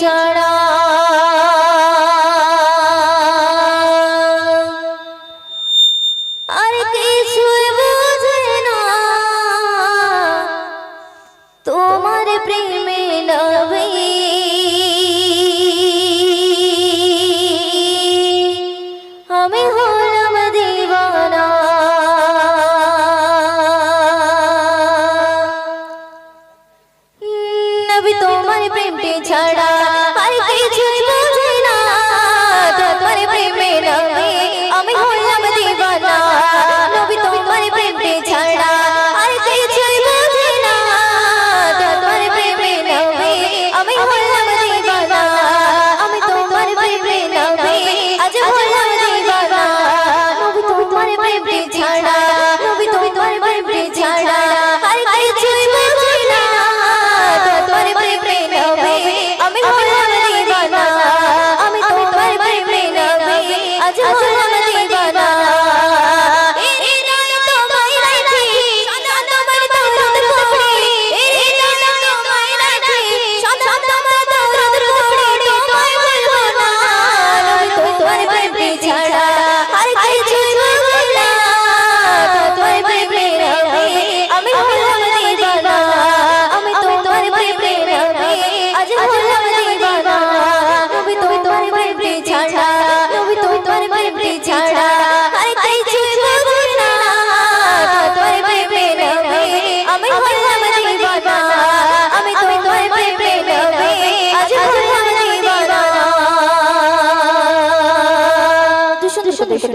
ছাড়া প্রেমটি ছাড়া আর কিছু বুঝি না। তোমার প্রেমে নবী আমি হলাম দিবানা। নবী, তোমার প্রেমটি ছাড়া আর কিছু বুঝি না। তোমার প্রেমে নবী আমি হলাম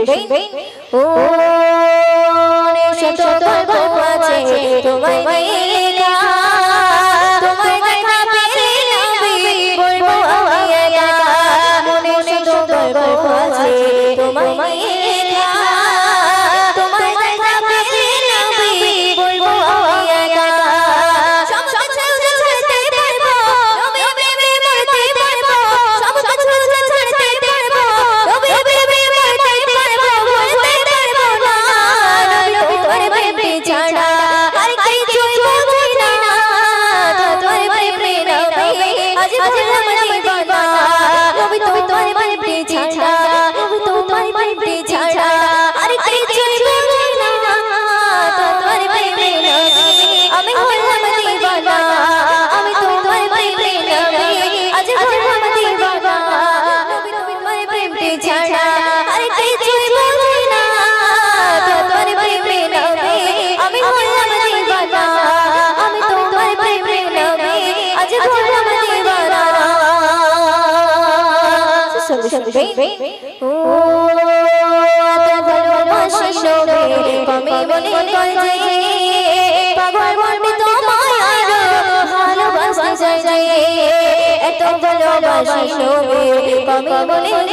শুনবে ও শত গল্প আছে তোমায় কমে মনে করে পাগল মনে তোমায় ভালোবাসা যায় এত ভালোবাসি শোভে কমে মনে